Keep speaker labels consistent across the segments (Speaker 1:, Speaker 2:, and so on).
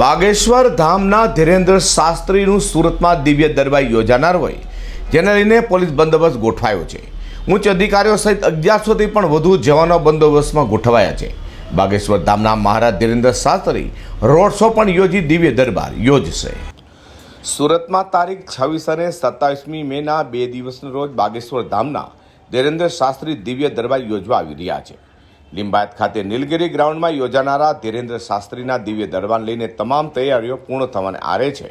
Speaker 1: બાગેશ્વર ધામના ધીરેન્દ્ર શાસ્ત્રીનું સુરતમાં દિવ્ય દરબાર યોજાનાર હોય, જેને લઈને પોલીસ બંદોબસ્ત ગોઠવાયો છે. ઉચ્ચ અધિકારીઓ સહિત અગિયારસોથી પણ વધુ જવાનો બંદોબસ્તમાં ગોઠવાયા છે. બાગેશ્વર ધામના મહારાજ ધીરેન્દ્ર શાસ્ત્રી રોડ શો પણ યોજી દિવ્ય દરબાર યોજશે. સુરતમાં તારીખ છવ્વીસ અને સત્તાવીસમી મેના બે દિવસના રોજ બાગેશ્વર ધામના ધીરેન્દ્ર શાસ્ત્રી દિવ્ય દરબાર યોજવા આવી રહ્યા છે. લિંબાયત ખાતે નીલગિરી ગ્રાઉન્ડમાં યોજાનારા ધીરેન્દ્ર શાસ્ત્રીના દિવ્ય દરબાર લઈને તમામ તૈયારીઓ પૂર્ણ થવાને આરે છે.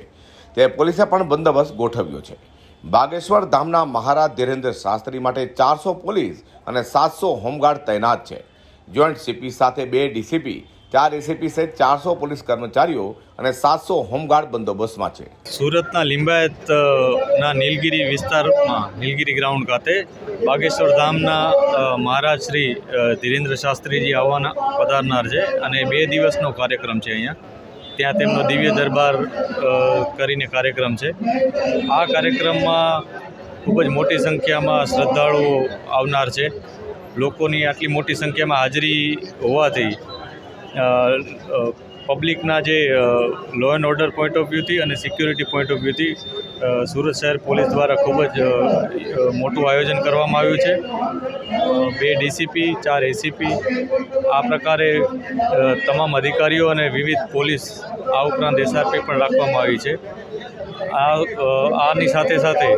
Speaker 1: ત્યારે પોલીસે પણ બંદોબસ્ત ગોઠવ્યો છે. બાગેશ્વર ધામના મહારાજ ધીરેન્દ્ર શાસ્ત્રી માટે ચારસો પોલીસ અને સાતસો હોમગાર્ડ તૈનાત છે. જોઈન્ટ સીપી સાથે બે ડીસીપી ચાર એસીપી સહિત ચારસો પોલીસ કર્મચારીઓ અને સાતસો હોમગાર્ડ બંદોબસ્તમાં છે.
Speaker 2: સુરતના લિંબાયતના નીલગીરી વિસ્તારમાં, નીલગીરી ગ્રાઉન્ડ ખાતે બાગેશ્વર ધામના મહારાજ શ્રી ધીરેન્દ્ર શાસ્ત્રીજી આવવાના પધારનાર છે અને બે દિવસનો કાર્યક્રમ છે અહીંયા. ત્યાં તેમનો દિવ્ય દરબાર કરીને કાર્યક્રમ છે. આ કાર્યક્રમમાં ખૂબ જ મોટી સંખ્યામાં શ્રદ્ધાળુઓ આવનાર છે. લોકોની આટલી મોટી સંખ્યામાં હાજરી હોવાથી પબ્લિકના જે law and order point of વ્યૂથી અને સિક્યુરિટી પોઈન્ટ ઓફ વ્યૂથી સુરત શહેર પોલીસ દ્વારા ખૂબ જ મોટું આયોજન કરવામાં આવ્યું છે. બે ડીસીપી ચાર એસીપી આ પ્રકારે તમામ અધિકારીઓ અને વિવિધ પોલીસ આ ઉપરાંત એસઆરપી પણ રાખવામાં આવી છે. આ આની સાથે સાથે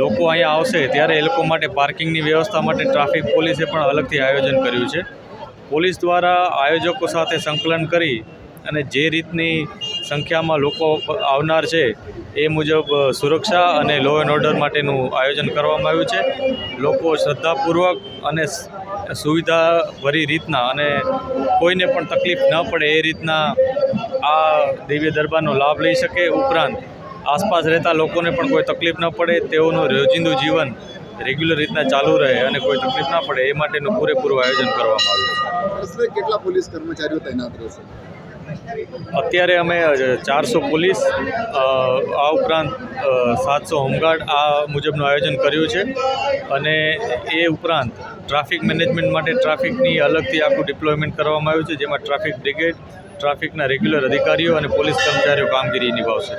Speaker 2: લોકો અહીંયા આવશે ત્યારે એ લોકો માટે પાર્કિંગની વ્યવસ્થા માટે ટ્રાફિક પોલીસે પણ અલગથી આયોજન કર્યું છે. પોલીસ દ્વારા આયોજકો સાથે સંકલન કરી અને જે રીતની સંખ્યામાં લોકો આવનાર છે એ મુજબ સુરક્ષા અને લો એન્ડ ઓર્ડર માટેનું આયોજન કરવામાં આવ્યું છે. લોકો શ્રદ્ધાપૂર્વક અને સુવિધાભરી રીતના અને કોઈને પણ તકલીફ ન પડે એ રીતના આ દિવ્ય દરબારનો લાભ લઈ શકે. ઉપરાંત આસપાસ રહેતા લોકોને પણ કોઈ તકલીફ ન પડે. તેઓનું રોજિંદુ જીવન રેગ્યુલર રીતના ચાલુ રહે અને કોઈ તકલીફ ના પડે એ માટેનું પૂરેપૂરું આયોજન કરવામાં આવ્યું છે.
Speaker 3: કેટલા પોલીસ કર્મચારીઓ તૈનાત રહેશે?
Speaker 2: અત્યારે અમે ચારસો પોલીસ આ ઉપરાંત સાતસો હોમગાર્ડ આ મુજબનું આયોજન કર્યું છે. અને એ ઉપરાંત ટ્રાફિક મેનેજમેન્ટ માટે ટ્રાફિકની અલગથી આખું ડિપ્લોયમેન્ટ કરવામાં આવ્યું છે જેમાં ટ્રાફિક બ્રિગેડ ટ્રાફિકના રેગ્યુલર અધિકારીઓ અને પોલીસ કર્મચારીઓ કામગીરી નિભાવશે.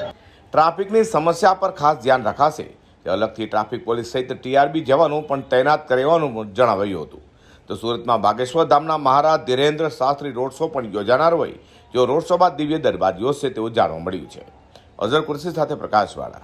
Speaker 1: ટ્રાફિકની સમસ્યા પર ખાસ ધ્યાન રખાશે. તે અલગથી ટ્રાફિક પોલીસ સહિત ટીઆરબી જવાનું પણ તૈનાત કરેવાનું જણાવાયું હતું. તો સુરતમાં બાગેશ્વર ધામના મહારાજ ધીરેન્દ્ર શાસ્ત્રી રોડ શો પણ યોજાનાર હોય, જો રોડ શો બાદ દિવ્ય દરબાર યોજશે તેવું જાણવા મળ્યું છે. અઝર કુર્સી સાથે પ્રકાશવાળા.